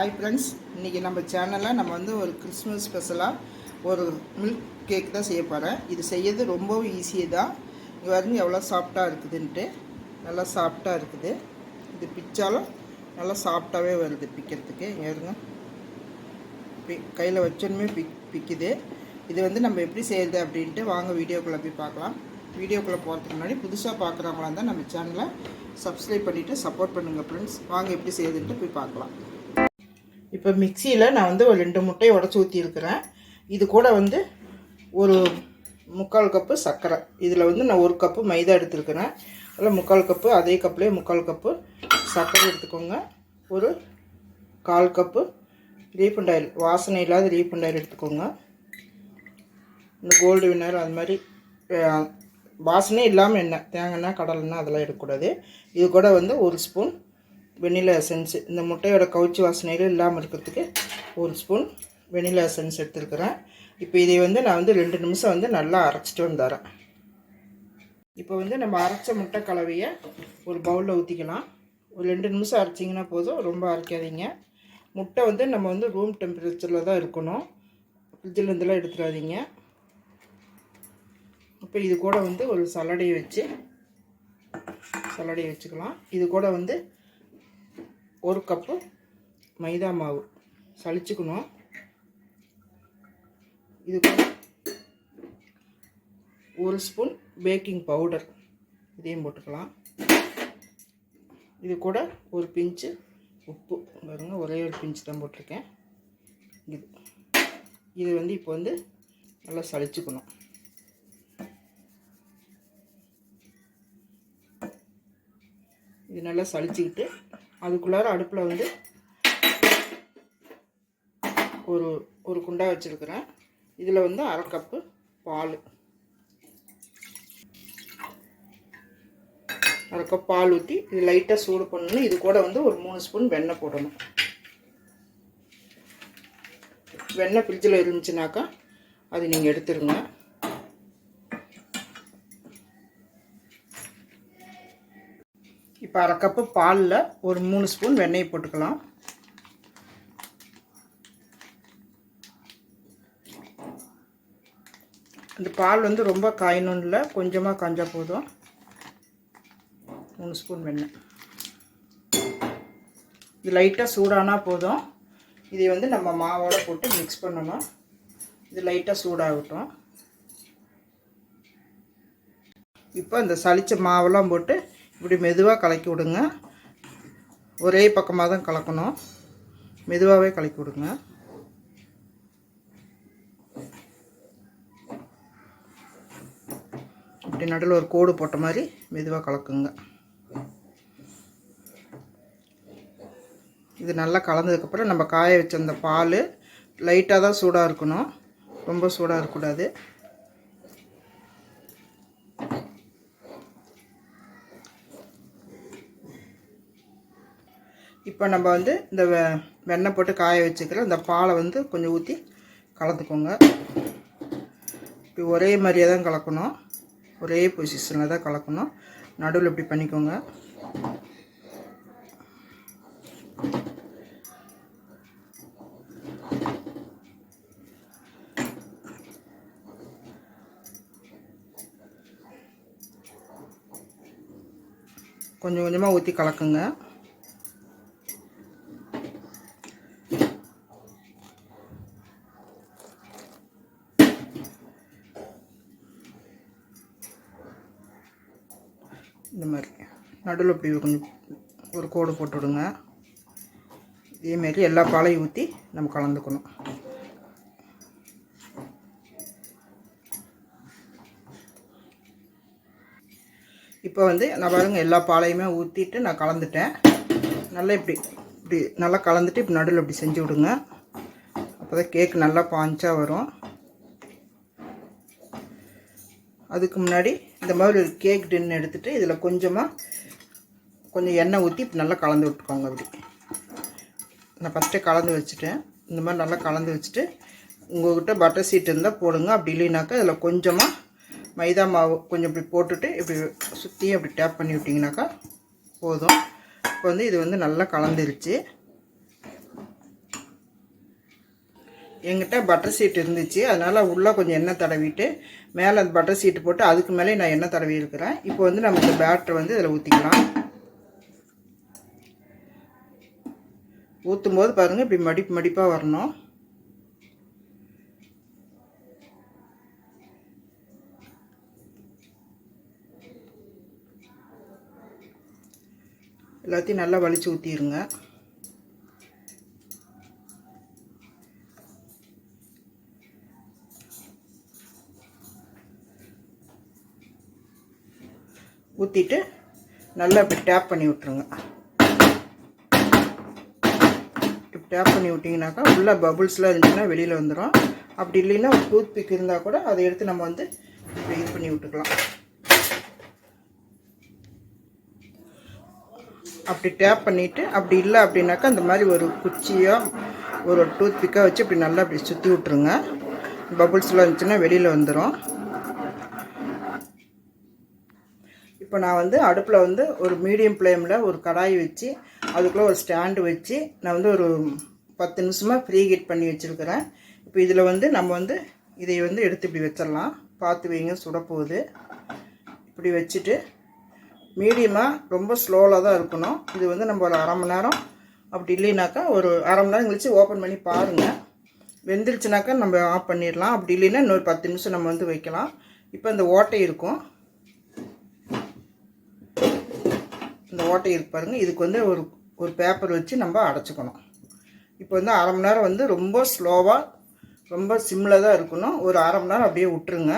Hi friends இன்றைக்கி நம்ம சேனலில் நம்ம வந்து ஒரு கிறிஸ்மஸ் ஸ்பெஷலாக ஒரு மில்க் கேக் தான் செய்ய போகிறேன் இது செய்யறது ரொம்பவும் ஈஸியாக தான். இங்கே வந்து எவ்வளோ சாஃப்டாக இருக்குதுன்ட்டு. நல்லா சாஃப்டாக இருக்குது. இது பிச்சாலும் நல்லா சாஃப்டாகவே வருது பிக்கிறதுக்கு. இங்க இருங்க பி கையில் வச்சோன்னுமே பிக் பிக்குது. இது வந்து நம்ம எப்படி செய்கிறது அப்படின்ட்டு வாங்க வீடியோக்குள்ளே போய் பார்க்கலாம். வீடியோக்குள்ளே போகிறதுக்கு முன்னாடி புதுசாக பார்க்குறவங்களா இருந்தால் நம்ம சேனலை சப்ஸ்கிரைப் பண்ணிவிட்டு சப்போர்ட் பண்ணுங்கள் ஃப்ரெண்ட்ஸ் வாங்க எப்படி செய்யுதுன்ட்டு போய் பார்க்கலாம். இப்போ மிக்சியில் நான் வந்து ஒரு ரெண்டு முட்டையை உடச்சி ஊற்றியிருக்கிறேன் இது கூட வந்து ஒரு முக்கால் கப்பு சர்க்கரை. இதில் வந்து நான் ஒரு கப்பு மைதா எடுத்துருக்கிறேன். அதில் முக்கால் கப்பு அதே கப்புலேயே முக்கால் கப்பு சர்க்கரை எடுத்துக்கோங்க. ஒரு கால் கப்பு ரீஃபண்ட் ஆயில் வாசனை இல்லாத ரீஃபண்ட் ஆயில் எடுத்துக்கோங்க. இந்த கோல்டு வினர் அது மாதிரி வாசனை இல்லாமல் எண்ணெய் தேங்காய் எண்ணெய் அதெல்லாம் எடுக்கக்கூடாது. இது கூட வந்து ஒரு ஸ்பூன் வெனிலா எசன்ஸ் இந்த முட்டையோட கவுச்சி வாசனையில் இல்லாமல் இருக்கிறதுக்கு ஒரு ஸ்பூன் வெனிலா எசன்ஸ் எடுத்துருக்கிறேன். இப்போ இதை வந்து நான் வந்து ரெண்டு நிமிஷம் வந்து நல்லா அரைச்சிட்டு வந்துடுறேன். இப்போ வந்து நம்ம அரைச்ச முட்டை கலவையை ஒரு பவுலில் ஊற்றிக்கலாம் ஒரு ரெண்டு நிமிஷம் அரைச்சிங்கன்னா போதும் ரொம்ப அரைக்காதீங்க. முட்டை வந்து நம்ம வந்து ரூம் டெம்பரேச்சரில் தான் இருக்கணும். ஃப்ரிட்ஜில் எடுத்துடாதீங்க. இப்போ இது கூட வந்து ஒரு சலடையை வச்சு சலடையை வச்சுக்கலாம். இது கூட வந்து ஒரு கப்பு மைதா மாவு. சளிச்சுக்கணும். இது கூட ஒரு ஸ்பூன் பேக்கிங் பவுடர் இதையும் போட்டுக்கலாம். இது கூட ஒரு பிஞ்சு உப்பு. பாருங்க ஒரே ஒரு பிஞ்சு தான் போட்டிருக்கேன். இது. இது வந்து இப்போ வந்து நல்லா சளிச்சுக்கணும். இது நல்லா சலிச்சுக்கிட்டு அதுக்குள்ளார அடுப்பில் வந்து ஒரு ஒரு குண்டா வச்சுருக்கிறேன். இதில் வந்து அரை கப்பு பால். அரை கப் பால் ஊற்றி இது லைட்டாக சூடு பண்ணணும். இது கூட வந்து ஒரு மூணு ஸ்பூன் வெண்ணெய் போடணும். வெண்ணெய் ஃப்ரிட்ஜில் இருந்துச்சுனாக்கா அது நீங்கள் எடுத்துருங்க. இப்போ அரை கப்பு பாலில் ஒரு மூணு ஸ்பூன் வெண்ணெய் போட்டுக்கலாம். இந்த பால் வந்து ரொம்ப காயணும் இல்லை கொஞ்சமாக காஞ்சா போதும். மூணு ஸ்பூன் வெண்ணெய். இது லைட்டாக சூடானா போதும். இதை வந்து நம்ம மாவோட போட்டு மிக்ஸ் பண்ணணும். இது லைட்டாக சூடாகட்டும். இப்போ இந்த சளிச்ச மாவெல்லாம் போட்டு இப்படி மெதுவாக கலக்கி விடுங்க. ஒரே பக்கமாக தான் கலக்கணும். மெதுவாகவே கலக்கி விடுங்க. இப்படி நடுவில் ஒரு கோடு போட்ட மாதிரி மெதுவாக கலக்குங்க. இது நல்லா கலந்ததுக்கப்புறம் நம்ம காய வச்ச அந்த பால் லைட்டாக தான் சூடாக இருக்கணும். ரொம்ப சூடாக இருக்கக்கூடாது. இப்போ நம்ம வந்து இந்த வெ- வெண்ணெய் போட்டு காய வச்சுக்கிற இந்த பாலை வந்து கொஞ்சம் ஊற்றி கலந்துக்கோங்க. இப்படி ஒரே மாதிரியே தான் கலக்கணும். ஒரே பொசிஷனில் தான் கலக்கணும். நடுவில் இப்படி பண்ணிக்கோங்க. கொஞ்சம் கொஞ்சமாக ஊற்றி கலக்குங்க இந்த மாதிரி நடுவில் இப்படி கொஞ்சம் ஒரு கோடு போட்டு விடுங்க. இதேமாரி எல்லா பாலையும் ஊற்றி நம்ம கலந்துக்கணும். இப்போ வந்து நான் பாருங்க எல்லா பாலையுமே ஊற்றிட்டு நான் கலந்துட்டேன். நல்லா இப்படி இப்படி நல்லா கலந்துட்டு இப்படி நடுவில் இப்படி செஞ்சு விடுங்க. அப்போ தான் கேக் நல்லா பாஞ்சாக வரும். அதுக்கு முன்னாடி இந்த மாதிரி ஒரு கேக் டின்னு எடுத்துகிட்டு இதில் கொஞ்சமாக கொஞ்சம் எண்ணெய் ஊற்றி இப்போ நல்லா கலந்து விட்டுக்கோங்க அப்படி. நான் ஃபஸ்ட்டே கலந்து வச்சுட்டேன். இந்த மாதிரி நல்லா கலந்து வச்சுட்டு உங்கள்கிட்ட பட்டர் சீட் இருந்தால் போடுங்க. அப்படி இல்லைனாக்கா இதில் கொஞ்சமாக மைதா மாவு கொஞ்சம் இப்படி போட்டுட்டு இப்படி சுற்றி அப்படி டேப் பண்ணி விட்டிங்கனாக்கா போதும். இப்போ வந்து இது வந்து நல்லா கலந்துருச்சு. எங்கிட்ட பட்டர் சீட் இருந்துச்சு. அதனால் உள்ளே கொஞ்சம் எண்ணெய் தடவிட்டு மேலே அந்த பட்டர் சீட்டு போட்டு அதுக்கு மேலே நான் எண்ணெய் தடவி இருக்கிறேன் இப்போ வந்து நம்ம இந்த பேட்டரை வந்து இதில் ஊற்றிக்கலாம் ஊற்றும் போது பாருங்கள் இப்படி மடிப்பு மடிப்பாக வரணும். எல்லாத்தையும் நல்லா வலிச்சு ஊற்றிடுங்க ஊற்றிட்டு நல்லா இப்படி டேப் பண்ணி விட்ருங்க இப்படி டேப் பண்ணி விட்டிங்கனாக்கா உள்ள பபுள்ஸ்லாம் இருந்துச்சுன்னா வெளியில் வந்துடும் அப்படி இல்லைன்னா டூத் பிக் இருந்தால் கூட அதை எடுத்து நம்ம வந்து இப்படி இது பண்ணி விட்டுக்கலாம். அப்படி டேப் பண்ணிவிட்டு அப்படி இல்லை அப்படின்னாக்கா அந்த மாதிரி ஒரு குச்சியோ ஒரு டூத் பிக்காக வச்சு இப்படி நல்லா இப்படி சுற்றி விட்ருங்க பபுள்ஸ்லாம் இருந்துச்சுன்னா வெளியில் வந்துடும் இப்போ நான் வந்து அடுப்பில் வந்து ஒரு மீடியம் ஃப்ளேமில் ஒரு கடாய் வச்சு அதுக்குள்ளே ஒரு ஸ்டாண்டு வச்சு நான் வந்து ஒரு பத்து நிமிஷமாக ஃப்ரீ ஹீட் பண்ணி வச்சுருக்கிறேன். இப்போ இதில் வந்து நம்ம வந்து இதை வந்து எடுத்து இப்படி வச்சிடலாம். பார்த்து வைங்க சுடப்போகுது. இப்படி வச்சுட்டு மீடியமாக ரொம்ப ஸ்லோவில் தான் இருக்கணும். இது வந்து நம்ம ஒரு அரை மணி நேரம் அப்படி இல்லைனாக்கா ஒரு அரை மணி நேரம் கழித்து ஓப்பன் பண்ணி பாருங்கள் வெந்துருச்சுனாக்கா நம்ம ஆஃப் பண்ணிடலாம். அப்படி இல்லைன்னா இன்னொரு பத்து நிமிஷம் நம்ம வந்து வைக்கலாம். இப்போ இந்த ஓட்டை இருக்கும். இந்த ஓட்டை இருக்கு பாருங்கள் இதுக்கு வந்து ஒரு ஒரு பேப்பர் வச்சு நம்ம அடைச்சிக்கணும். இப்போ வந்து அரை மணி நேரம் வந்து ரொம்ப ஸ்லோவாக ரொம்ப சிம்மில் தான் இருக்கணும். ஒரு அரை மணி நேரம் அப்படியே விட்டுருங்க.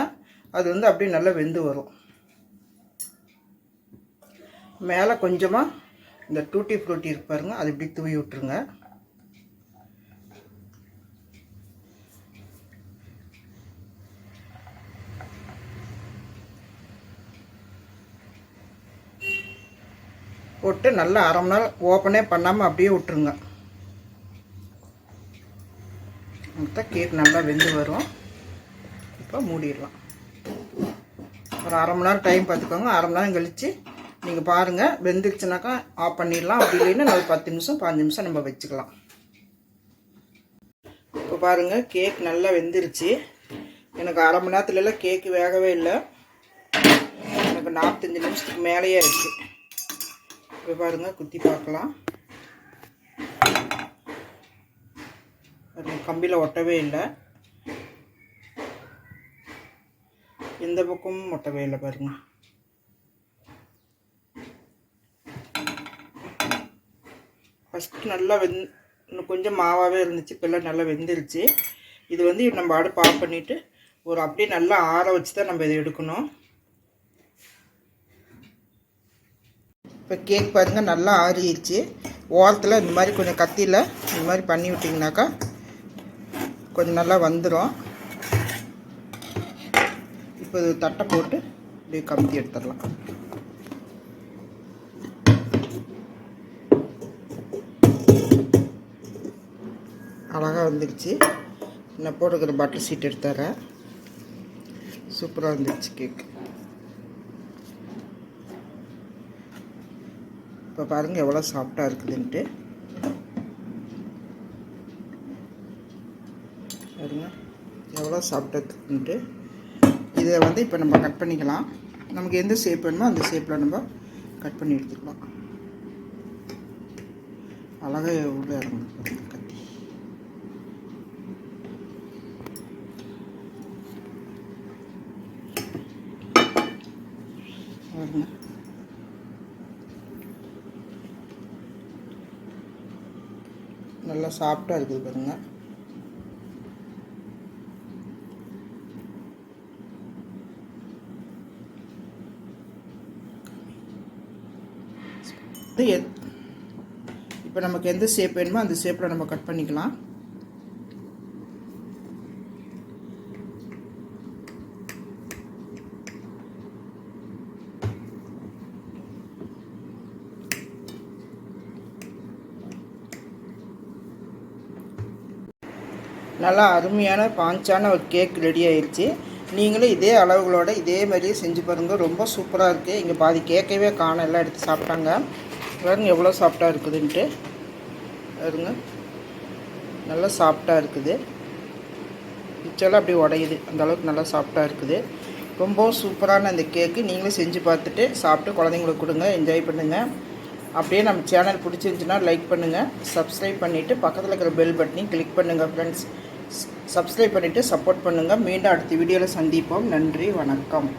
அது வந்து அப்படியே நல்லா வெந்து வரும். மேலே கொஞ்சமாக இந்த டூட்டி ஃப்ரூட்டி இருப்பாருங்க அது இப்படி தூவி விட்டுருங்க. போட்டு நல்லா அரை மணி நேரம் ஓப்பனே பண்ணாமல் அப்படியே விட்டுருங்க. மொத்தம் கேக் நல்லா வெந்து வரும். இப்போ மூடிடலாம். ஒரு அரை மணி நேரம் டைம் பார்த்துக்கோங்க. அரை மணி நேரம் கழித்து நீங்கள் பாருங்கள் வெந்துருச்சுனாக்கா ஆஃப் பண்ணிடலாம். அப்படி இல்லைன்னா நல்ல பத்து நிமிஷம் பாஞ்சு நிமிஷம் நம்ம வச்சுக்கலாம். இப்போ பாருங்கள் கேக் நல்லா வெந்துருச்சு. எனக்கு அரை மணி நேரத்துலலாம் கேக்கு வேகவே இல்லை. எனக்கு நாற்பத்தஞ்சு நிமிஷத்துக்கு மேலேயே இருக்குது இப்போ பாருங்கள் குத்தி பார்க்கலாம். கம்பியில் ஒட்டவே இல்லை. எந்த பக்கமும் ஒட்டவே இல்லை பாருங்கள் ஃபஸ்ட்டு நல்லா வெந் இன்னும் கொஞ்சம் மாவாகவே இருந்துச்சு இப்போல்லாம் நல்லா வெந்துருச்சு. இது வந்து நம்ம அடுப்பு ஆஃப் பண்ணிவிட்டு ஒரு அப்படியே நல்லா ஆற வச்சு தான் நம்ம இதை எடுக்கணும். இப்போ கேக் பாருங்கள் நல்லா ஆறிடுச்சு. ஓரத்தில் இந்த மாதிரி கொஞ்சம் கத்தியில் இந்த மாதிரி பண்ணி விட்டிங்கனாக்கா கொஞ்சம் நல்லா வந்துடும் இப்போ இது தட்டை போட்டு அப்படியே கமுத்தி எடுத்துடலாம். அழகாக வந்துடுச்சு. நான் போட்டுக்கிற பட்டர் சீட் எடுத்துறேன். சூப்பராக வந்துடுச்சு கேக் இப்போ பாருங்கள் எவ்வளோ சாஃப்டாக இருக்குதுன்ட்டு. பாருங்க எவ்வளோ சாஃப்டாக இருக்குதுன்ட்டு. இதை வந்து இப்போ நம்ம கட் பண்ணிக்கலாம். நமக்கு எந்த ஷேப் வேணுமோ அந்த ஷேப்பில் நம்ம கட் பண்ணி எடுத்துக்கலாம். அழகாக உள்ள இறங்குது கத்தி. பாருங்கள் நல்லா சாஃப்டாக இருக்குது பாருங்க. இது எத் இப்போ நமக்கு எந்த ஷேப் வேணுமோ அந்த ஷேப்பில் நம்ம கட் பண்ணிக்கலாம். நல்லா அருமையான பாஞ்சான ஒரு கேக் ரெடி ஆயிடுச்சு நீங்களும் இதே அளவுகளோடு இதே மாதிரியே செஞ்சு பாருங்கள் ரொம்ப சூப்பராக இருக்குது இங்கே பாதி கேட்கவே காண எல்லாம் எடுத்து சாப்பிட்டாங்க. பாருங்க எவ்வளோ சாஃப்டாக இருக்குதுன்ட்டு. பாருங்க. நல்லா சாஃப்டாக இருக்குது. மிச்செல்லாம் அப்படி உடையுது. அந்தளவுக்கு நல்லா சாஃப்டாக இருக்குது. ரொம்ப சூப்பரான அந்த கேக்கு நீங்களும் செஞ்சு பார்த்துட்டு சாப்பிட்டு குழந்தைங்களுக்கு கொடுங்க. என்ஜாய் பண்ணுங்கள் அப்படியே நம்ம சேனல் பிடிச்சிருந்துச்சுன்னா லைக் பண்ணுங்கள் சப்ஸ்கிரைப் பண்ணிவிட்டு பக்கத்தில் இருக்கிற பெல் பட்டனையும் கிளிக் பண்ணுங்கள் ஃப்ரெண்ட்ஸ் சப்ஸ்கிரைப் பண்ணிவிட்டு சப்போர்ட் பண்ணுங்கள் மீண்டும் அடுத்த வீடியோவில் சந்திப்போம். நன்றி வணக்கம்.